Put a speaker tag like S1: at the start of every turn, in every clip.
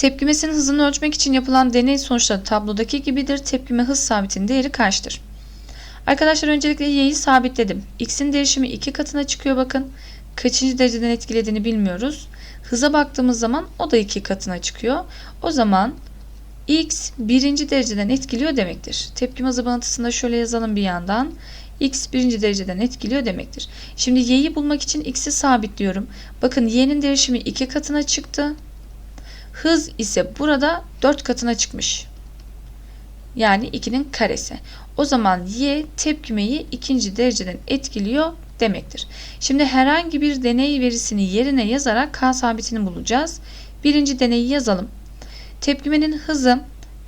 S1: Tepkimesinin hızını ölçmek için yapılan deney sonuçları tablodaki gibidir. Tepkime hız sabitinin değeri kaçtır? Arkadaşlar öncelikle y'yi sabitledim. X'in değişimi 2 katına çıkıyor bakın. Kaçıncı dereceden etkilediğini bilmiyoruz. Hıza baktığımız zaman o da 2 katına çıkıyor. O zaman X birinci dereceden etkiliyor demektir. Tepkime hızı bağıntısında şöyle yazalım bir yandan. X birinci dereceden etkiliyor demektir. Şimdi y'yi bulmak için x'i sabitliyorum. Bakın y'nin değişimi 2 katına çıktı. Hız ise burada 4 katına çıkmış. Yani 2'nin karesi. O zaman y tepkimeyi ikinci dereceden etkiliyor demektir. Şimdi herhangi bir deney verisini yerine yazarak k sabitini bulacağız. Birinci deneyi yazalım. Tepkimenin hızı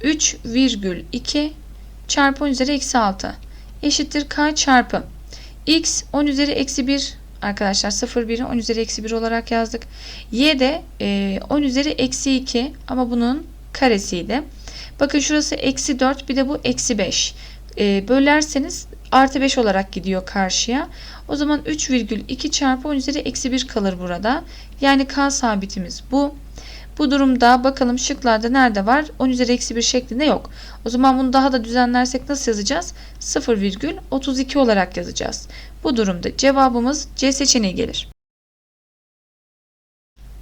S1: 3,2 çarpı 10 üzeri eksi 6 eşittir k çarpı x 10 üzeri eksi 1 arkadaşlar 0,1'i 10 üzeri eksi 1 olarak yazdık. Y de e, 10 üzeri eksi 2 ama bunun karesiydi. Bakın şurası eksi 4 bir de bu eksi 5. E, bölerseniz artı 5 olarak gidiyor karşıya. O zaman 3,2 çarpı 10 üzeri eksi 1 kalır burada. Yani k sabitimiz bu. Bu durumda bakalım şıklarda nerede var? 10 üzeri eksi 1 şeklinde yok. O zaman bunu daha da düzenlersek nasıl yazacağız? 0,32 olarak yazacağız. Bu durumda cevabımız C seçeneği gelir.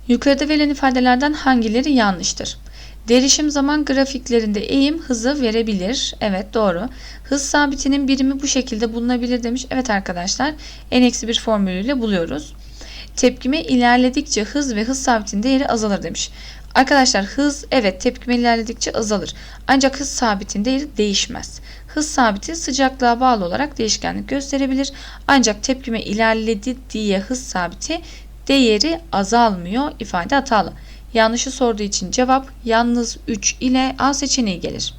S1: Yukarıda verilen ifadelerden hangileri yanlıştır? Derişim zaman grafiklerinde eğim hızı verebilir. Evet doğru. Hız sabitinin birimi bu şekilde bulunabilir demiş. Evet arkadaşlar n-1 formülüyle buluyoruz. Tepkime ilerledikçe hız ve hız sabitinin değeri azalır demiş. Arkadaşlar hız evet tepkime ilerledikçe azalır. Ancak hız sabitin değeri değişmez. Hız sabiti sıcaklığa bağlı olarak değişkenlik gösterebilir. Ancak tepkime ilerledi diye hız sabiti değeri azalmıyor ifade hatalı. Yanlışı sorduğu için cevap yalnız 3 ile A seçeneği gelir.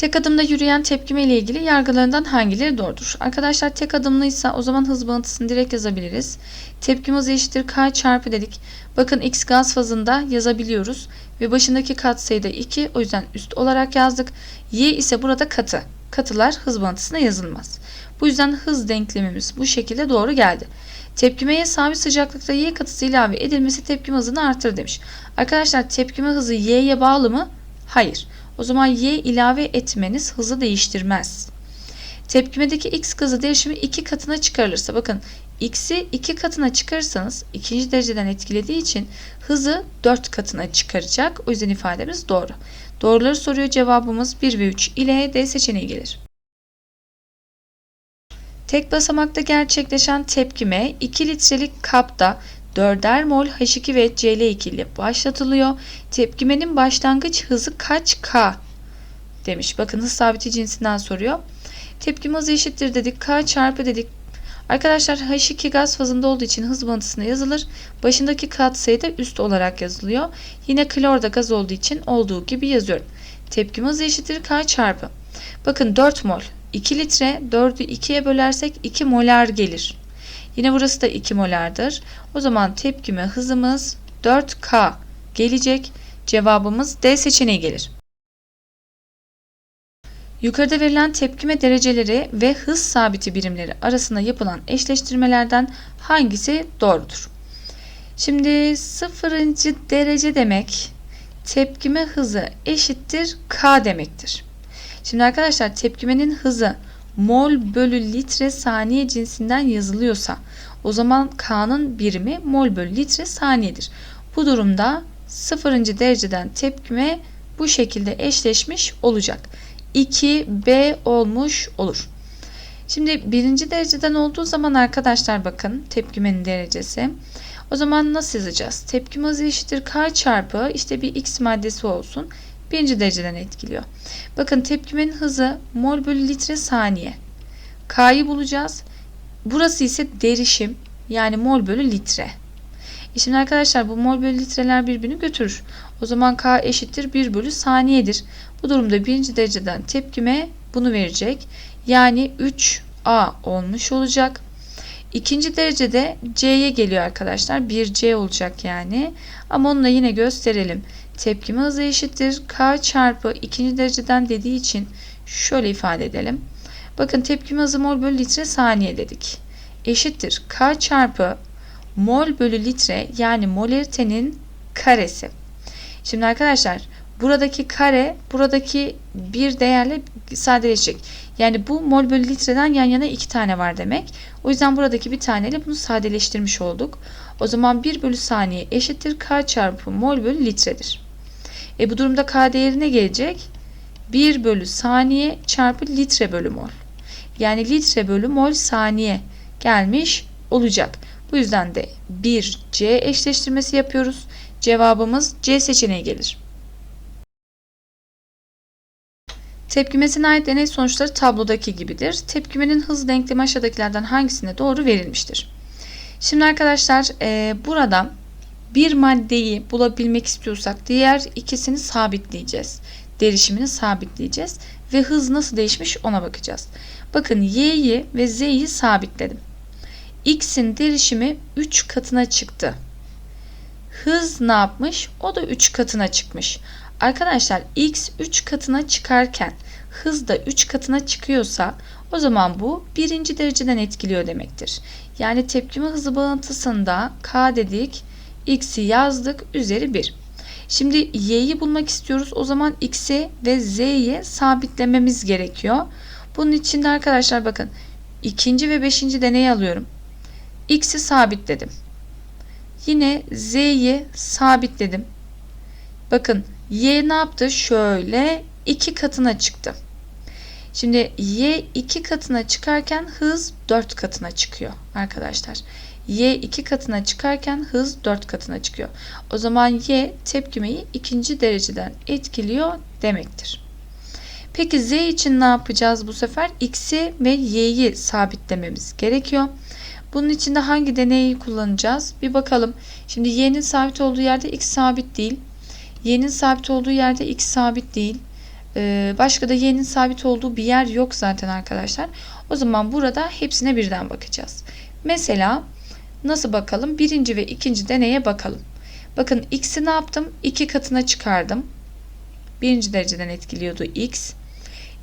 S1: Tek adımda yürüyen tepkime ile ilgili yargılarından hangileri doğrudur? Arkadaşlar tek adımlıysa o zaman hız bağıntısını direkt yazabiliriz. Tepkime hızı eşittir k çarpı dedik. Bakın x gaz fazında yazabiliyoruz. Ve başındaki katsayı da 2 o yüzden üst olarak yazdık. Y ise burada katı. Katılar hız bağıntısına yazılmaz. Bu yüzden hız denklemimiz bu şekilde doğru geldi. Tepkimeye sabit sıcaklıkta y katısı ilave edilmesi tepkime hızını artırır demiş. Arkadaşlar tepkime hızı y'ye bağlı mı? Hayır. O zaman y ilave etmeniz hızı değiştirmez. Tepkimedeki x hızı değişimi iki katına çıkarılırsa bakın x'i iki katına çıkarırsanız ikinci dereceden etkilediği için hızı dört katına çıkaracak. O yüzden ifademiz doğru. Doğruları soruyor cevabımız 1 ve 3 ile D seçeneği gelir. Tek basamakta gerçekleşen tepkime 2 litrelik kapta 4'er mol H2 ve Cl2 ile başlatılıyor. Tepkimenin başlangıç hızı kaç K? Demiş. Bakın hız sabiti cinsinden soruyor. Tepkime hızı eşittir dedik. K çarpı dedik. Arkadaşlar H2 gaz fazında olduğu için hız bağıntısına yazılır. Başındaki katsayı da üst olarak yazılıyor. Yine klor da gaz olduğu için olduğu gibi yazıyorum. Tepkime hızı eşittir K çarpı. Bakın 4 mol. 2 litre 4'ü 2'ye bölersek 2 molar gelir. Yine burası da 2 molardır. O zaman tepkime hızımız 4K gelecek. Cevabımız D seçeneği gelir. Yukarıda verilen tepkime dereceleri ve hız sabiti birimleri arasında yapılan eşleştirmelerden hangisi doğrudur? Şimdi sıfırıncı derece demek tepkime hızı eşittir K demektir. Şimdi arkadaşlar tepkimenin hızı mol bölü litre saniye cinsinden yazılıyorsa o zaman K'nın birimi mol bölü litre saniyedir. Bu durumda sıfırıncı dereceden tepkime bu şekilde eşleşmiş olacak. 2B olmuş olur. Şimdi birinci dereceden olduğu zaman arkadaşlar bakın tepkimenin derecesi. O zaman nasıl yazacağız? Tepkime hızı eşittir K çarpı işte bir X maddesi olsun. Birinci dereceden etkiliyor. Bakın tepkimenin hızı mol bölü litre saniye. K'yı bulacağız. Burası ise derişim yani mol bölü litre. E şimdi arkadaşlar bu mol bölü litreler birbirini götürür. O zaman K eşittir 1 bölü saniyedir. Bu durumda birinci dereceden tepkime bunu verecek. Yani 3A olmuş olacak. İkinci derecede C'ye geliyor arkadaşlar. 1C olacak yani. Ama onu da yine gösterelim. Tepkime hızı eşittir. K çarpı ikinci dereceden dediği için şöyle ifade edelim. Bakın tepkime hızı mol bölü litre saniye dedik. Eşittir. K çarpı mol bölü litre yani molaritenin karesi. Şimdi arkadaşlar buradaki kare buradaki bir değerle sadeleşecek. Yani bu mol bölü litreden yan yana iki tane var demek. O yüzden buradaki bir taneyle bunu sadeleştirmiş olduk. O zaman 1 bölü saniye eşittir K çarpı mol bölü litredir. E bu durumda K değeri ne gelecek? 1 bölü saniye çarpı litre bölü mol. Yani litre bölü mol saniye gelmiş olacak. Bu yüzden de 1C eşleştirmesi yapıyoruz. Cevabımız C seçeneği gelir. Tepkimesine ait deney sonuçları tablodaki gibidir. Tepkimenin hız denklemi aşağıdakilerden hangisine doğru verilmiştir? Şimdi arkadaşlar e, burada bir maddeyi bulabilmek istiyorsak diğer ikisini sabitleyeceğiz. Derişimini sabitleyeceğiz ve hız nasıl değişmiş ona bakacağız. Bakın y'yi ve z'yi sabitledim. x'in derişimi 3 katına çıktı. Hız ne yapmış? O da 3 katına çıkmış. Arkadaşlar x 3 katına çıkarken hız da 3 katına çıkıyorsa o zaman bu birinci dereceden etkiliyor demektir. Yani tepkime hızı bağıntısında k dedik, x'i yazdık, üzeri 1. Şimdi y'yi bulmak istiyoruz. O zaman x'i ve z'yi sabitlememiz gerekiyor. Bunun için de arkadaşlar bakın ikinci ve beşinci deneyi alıyorum. x'i sabitledim. Yine z'yi sabitledim. Bakın y ne yaptı? Şöyle iki katına çıktı. Şimdi y 2 katına çıkarken hız 4 katına çıkıyor arkadaşlar. Y 2 katına çıkarken hız 4 katına çıkıyor. O zaman y tepkimeyi ikinci dereceden etkiliyor demektir. Peki z için ne yapacağız bu sefer? x'i ve y'yi sabitlememiz gerekiyor. Bunun için de hangi deneyi kullanacağız? Bir bakalım. Şimdi y'nin sabit olduğu yerde x sabit değil. y'nin sabit olduğu yerde x sabit değil. Ee, başka da y'nin sabit olduğu bir yer yok zaten arkadaşlar. O zaman burada hepsine birden bakacağız. Mesela nasıl bakalım? Birinci ve ikinci deneye bakalım. Bakın x'i ne yaptım? 2 katına çıkardım. Birinci dereceden etkiliyordu x.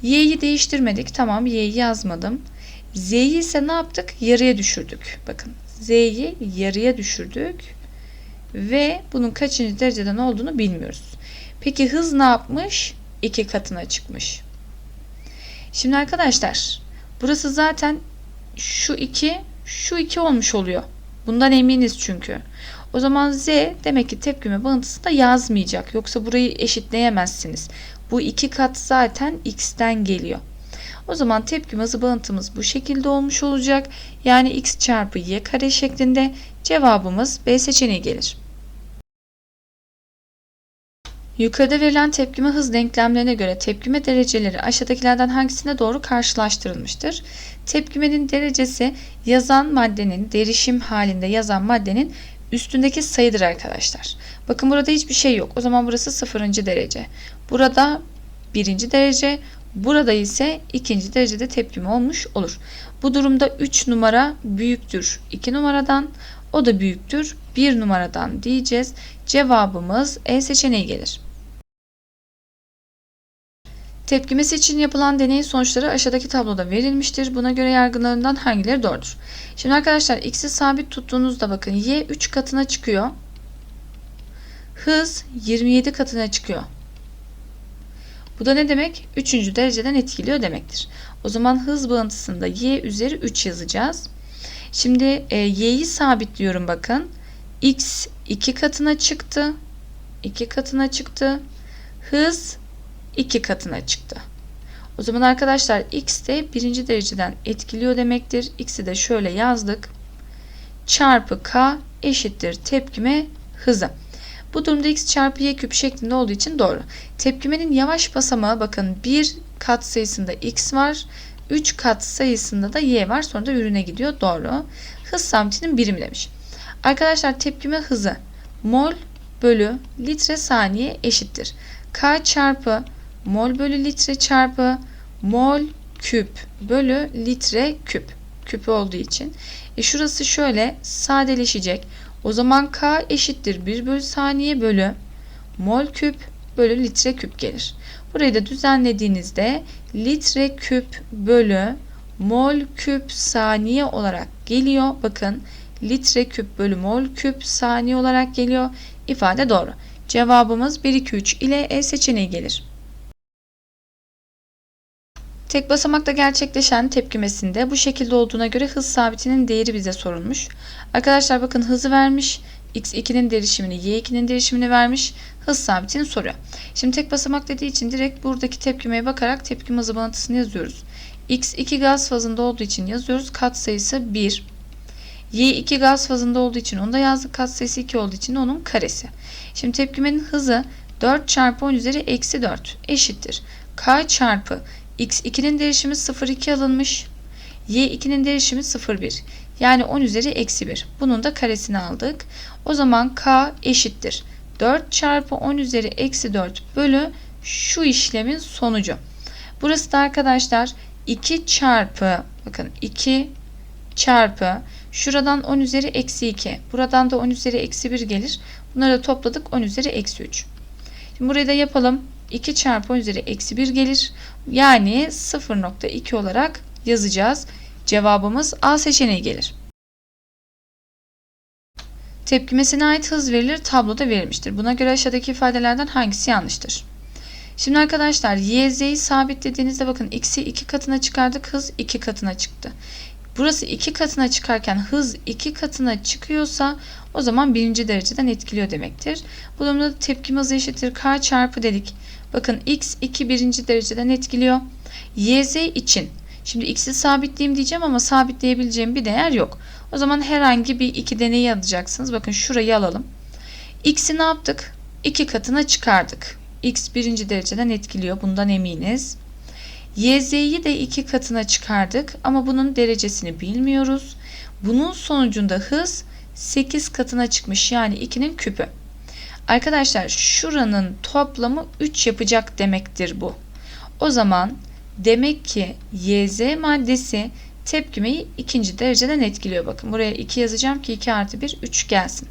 S1: y'yi değiştirmedik. Tamam y'yi yazmadım. z'yi ise ne yaptık? Yarıya düşürdük. Bakın z'yi yarıya düşürdük. Ve bunun kaçıncı dereceden olduğunu bilmiyoruz. Peki hız ne yapmış? iki katına çıkmış. Şimdi arkadaşlar burası zaten şu iki şu iki olmuş oluyor. Bundan eminiz çünkü. O zaman z demek ki tepkime bağıntısı da yazmayacak. Yoksa burayı eşitleyemezsiniz. Bu iki kat zaten x'ten geliyor. O zaman tepkime hızı bağıntımız bu şekilde olmuş olacak. Yani x çarpı y kare şeklinde cevabımız B seçeneği gelir. Yukarıda verilen tepkime hız denklemlerine göre tepkime dereceleri aşağıdakilerden hangisine doğru karşılaştırılmıştır? Tepkimenin derecesi yazan maddenin derişim halinde yazan maddenin üstündeki sayıdır arkadaşlar. Bakın burada hiçbir şey yok. O zaman burası sıfırıncı derece. Burada birinci derece. Burada ise ikinci derecede tepkime olmuş olur. Bu durumda 3 numara büyüktür 2 numaradan. O da büyüktür 1 numaradan diyeceğiz. Cevabımız E seçeneği gelir. Tepkimesi için yapılan deneyin sonuçları aşağıdaki tabloda verilmiştir. Buna göre yargılarından hangileri doğrudur? Şimdi arkadaşlar x'i sabit tuttuğunuzda bakın y 3 katına çıkıyor. Hız 27 katına çıkıyor. Bu da ne demek? 3. dereceden etkiliyor demektir. O zaman hız bağıntısında y üzeri 3 yazacağız. Şimdi e, y'yi sabitliyorum bakın. x 2 katına çıktı. 2 katına çıktı. Hız 2 katına çıktı. O zaman arkadaşlar x de birinci dereceden etkiliyor demektir. X'i de şöyle yazdık. Çarpı k eşittir tepkime hızı. Bu durumda x çarpı y küp şeklinde olduğu için doğru. Tepkimenin yavaş basamağı bakın bir kat sayısında x var. 3 kat sayısında da y var. Sonra da ürüne gidiyor. Doğru. Hız sabitinin birimi demiş. Arkadaşlar tepkime hızı mol bölü litre saniye eşittir. K çarpı mol bölü litre çarpı mol küp bölü litre küp. Küp olduğu için. E şurası şöyle sadeleşecek. O zaman K eşittir 1 bölü saniye bölü mol küp bölü litre küp gelir. Burayı da düzenlediğinizde litre küp bölü mol küp saniye olarak geliyor. Bakın litre küp bölü mol küp saniye olarak geliyor. İfade doğru. Cevabımız 1, 2, 3 ile E seçeneği gelir. Tek basamakta gerçekleşen tepkimesinde bu şekilde olduğuna göre hız sabitinin değeri bize sorulmuş. Arkadaşlar bakın hızı vermiş. x2'nin derişimini, y2'nin derişimini vermiş. Hız sabitini soruyor. Şimdi tek basamak dediği için direkt buradaki tepkimeye bakarak tepkime hızı bağıntısını yazıyoruz. x2 gaz fazında olduğu için yazıyoruz. Kat sayısı 1. y2 gaz fazında olduğu için onu da yazdık. Kat sayısı 2 olduğu için onun karesi. Şimdi tepkimenin hızı 4 çarpı 10 üzeri eksi 4 eşittir. k çarpı x2'nin derişimi 0,2 alınmış. y2'nin derişimi 0,1. Yani 10 üzeri eksi 1. Bunun da karesini aldık. O zaman k eşittir. 4 çarpı 10 üzeri eksi 4 bölü şu işlemin sonucu. Burası da arkadaşlar 2 çarpı bakın 2 çarpı şuradan 10 üzeri eksi 2. Buradan da 10 üzeri eksi 1 gelir. Bunları da topladık 10 üzeri eksi 3. Şimdi burayı da yapalım. 2 çarpı 10 üzeri eksi 1 gelir. Yani 0.2 olarak yazacağız. Cevabımız A seçeneği gelir. Tepkimesine ait hız verilir, tabloda verilmiştir. Buna göre aşağıdaki ifadelerden hangisi yanlıştır? Şimdi arkadaşlar YZ'yi sabitlediğinizde bakın x'i 2 katına çıkardık, hız 2 katına çıktı. Burası 2 katına çıkarken hız 2 katına çıkıyorsa o zaman birinci dereceden etkiliyor demektir. Bu durumda tepkime hızı eşittir k çarpı dedik. Bakın x 2 birinci dereceden etkiliyor. YZ için şimdi x'i sabitleyeyim diyeceğim ama sabitleyebileceğim bir değer yok. O zaman herhangi bir iki deneyi alacaksınız. Bakın şurayı alalım. X'i ne yaptık? 2 katına çıkardık. X birinci dereceden etkiliyor. Bundan eminiz. YZ'yi de 2 katına çıkardık ama bunun derecesini bilmiyoruz. Bunun sonucunda hız 8 katına çıkmış yani 2'nin küpü. Arkadaşlar şuranın toplamı 3 yapacak demektir bu. O zaman demek ki YZ maddesi tepkimeyi ikinci dereceden etkiliyor. Bakın buraya 2 yazacağım ki 2 artı 1 3 gelsin.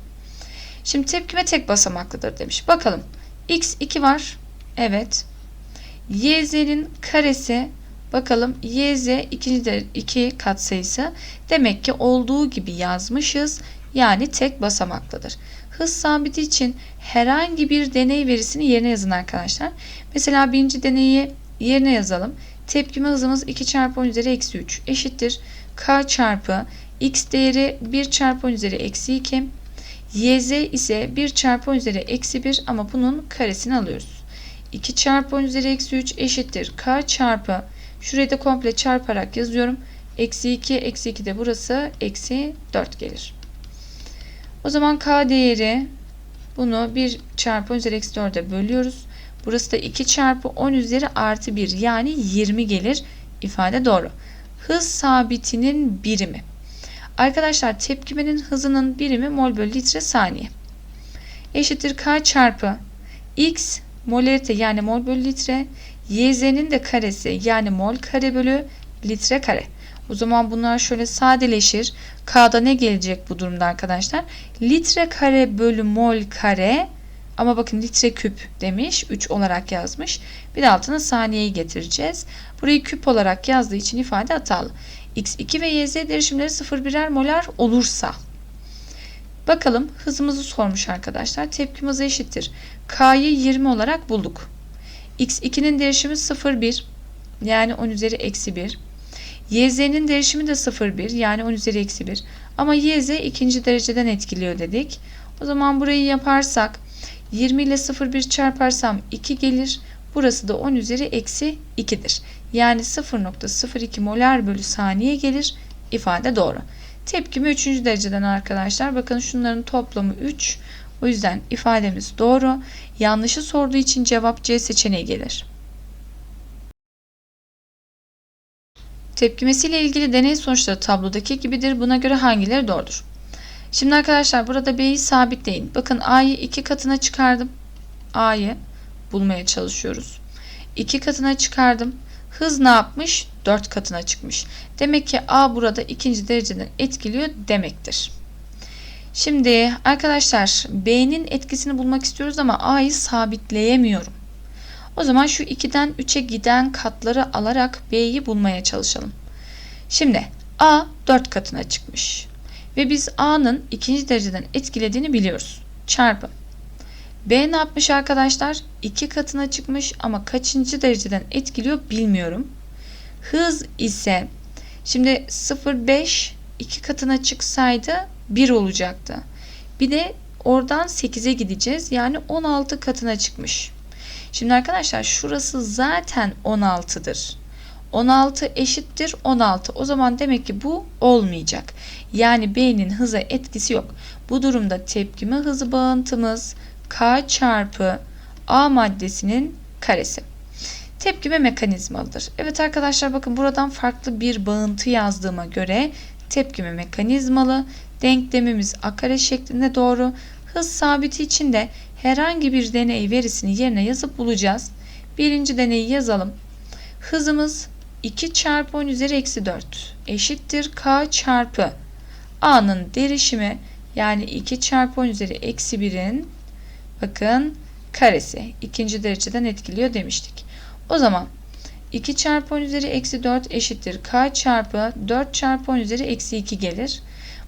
S1: Şimdi tepkime tek basamaklıdır demiş. Bakalım x 2 var. Evet. YZ'nin karesi bakalım YZ ikinci de 2 katsayısı demek ki olduğu gibi yazmışız. Yani tek basamaklıdır. Hız sabiti için herhangi bir deney verisini yerine yazın arkadaşlar. Mesela birinci deneyi yerine yazalım. Tepkime hızımız 2 çarpı 10 üzeri eksi 3 eşittir. K çarpı x değeri 1 çarpı 10 üzeri eksi 2. YZ ise 1 çarpı 10 üzeri eksi 1 ama bunun karesini alıyoruz. 2 çarpı 10 üzeri eksi 3 eşittir. K çarpı şurayı da komple çarparak yazıyorum. Eksi 2 eksi 2 de burası eksi 4 gelir. O zaman K değeri bunu 1 çarpı 10 üzeri eksi 4'e bölüyoruz. Burası da 2 çarpı 10 üzeri artı 1 yani 20 gelir. İfade doğru. Hız sabitinin birimi. Arkadaşlar tepkimenin hızının birimi mol bölü litre saniye. Eşittir K çarpı X molarite yani mol bölü litre. YZ'nin de karesi yani mol kare bölü litre kare. O zaman bunlar şöyle sadeleşir. K'da ne gelecek bu durumda arkadaşlar? Litre kare bölü mol kare ama bakın litre küp demiş. 3 olarak yazmış. Bir de altına saniyeyi getireceğiz. Burayı küp olarak yazdığı için ifade hatalı. X2 ve YZ derişimleri 0,1'er molar olursa. Bakalım hızımızı sormuş arkadaşlar. Tepkim hızı eşittir. K'yı 20 olarak bulduk. X2'nin derişimi 0,1 yani 10 üzeri eksi 1. YZ'nin derişimi de 0,1 yani 10 üzeri eksi 1. Ama YZ ikinci dereceden etkiliyor dedik. O zaman burayı yaparsak 20 ile 0,1 çarparsam 2 gelir. Burası da 10 üzeri eksi 2'dir. Yani 0.02 molar bölü saniye gelir. İfade doğru. Tepkimi 3. dereceden arkadaşlar. Bakın şunların toplamı 3. O yüzden ifademiz doğru. Yanlışı sorduğu için cevap C seçeneği gelir. Tepkimesiyle ilgili deney sonuçları tablodaki gibidir. Buna göre hangileri doğrudur? Şimdi arkadaşlar burada B'yi sabitleyin. Bakın A'yı 2 katına çıkardım. A'yı bulmaya çalışıyoruz. 2 katına çıkardım. Hız ne yapmış? 4 katına çıkmış. Demek ki A burada ikinci dereceden etkiliyor demektir. Şimdi arkadaşlar B'nin etkisini bulmak istiyoruz ama A'yı sabitleyemiyorum. O zaman şu 2'den 3'e giden katları alarak B'yi bulmaya çalışalım. Şimdi A 4 katına çıkmış. Ve biz A'nın ikinci dereceden etkilediğini biliyoruz. Çarpı. B ne yapmış arkadaşlar? 2 katına çıkmış ama kaçıncı dereceden etkiliyor bilmiyorum. Hız ise şimdi 0,5 2 katına çıksaydı 1 olacaktı. Bir de oradan 8'e gideceğiz. Yani 16 katına çıkmış. Şimdi arkadaşlar şurası zaten 16'dır. 16 eşittir 16. O zaman demek ki bu olmayacak. Yani B'nin hıza etkisi yok. Bu durumda tepkime hızı bağıntımız K çarpı A maddesinin karesi. Tepkime mekanizmalıdır. Evet arkadaşlar bakın buradan farklı bir bağıntı yazdığıma göre tepkime mekanizmalı. Denklemimiz A kare şeklinde doğru. Hız sabiti için de herhangi bir deney verisini yerine yazıp bulacağız. Birinci deneyi yazalım. Hızımız 2 çarpı 10 üzeri eksi 4 eşittir K çarpı A'nın derişimi yani 2 çarpı 10 üzeri eksi 1'in bakın karesi ikinci dereceden etkiliyor demiştik. O zaman 2 çarpı 10 üzeri eksi 4 eşittir K çarpı 4 çarpı 10 üzeri eksi 2 gelir.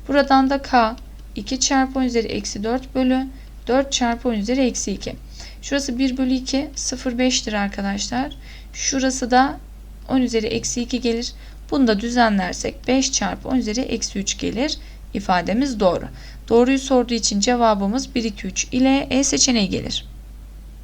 S1: Buradan da K 2 çarpı 10 üzeri eksi 4 bölü 4 çarpı 10 üzeri eksi 2. Şurası 1 bölü 2 0,5'tir arkadaşlar. Şurası da 10 üzeri eksi 2 gelir. Bunu da düzenlersek 5 çarpı 10 üzeri eksi 3 gelir. İfademiz doğru. Doğruyu sorduğu için cevabımız 1, 2, 3 ile E seçeneği gelir.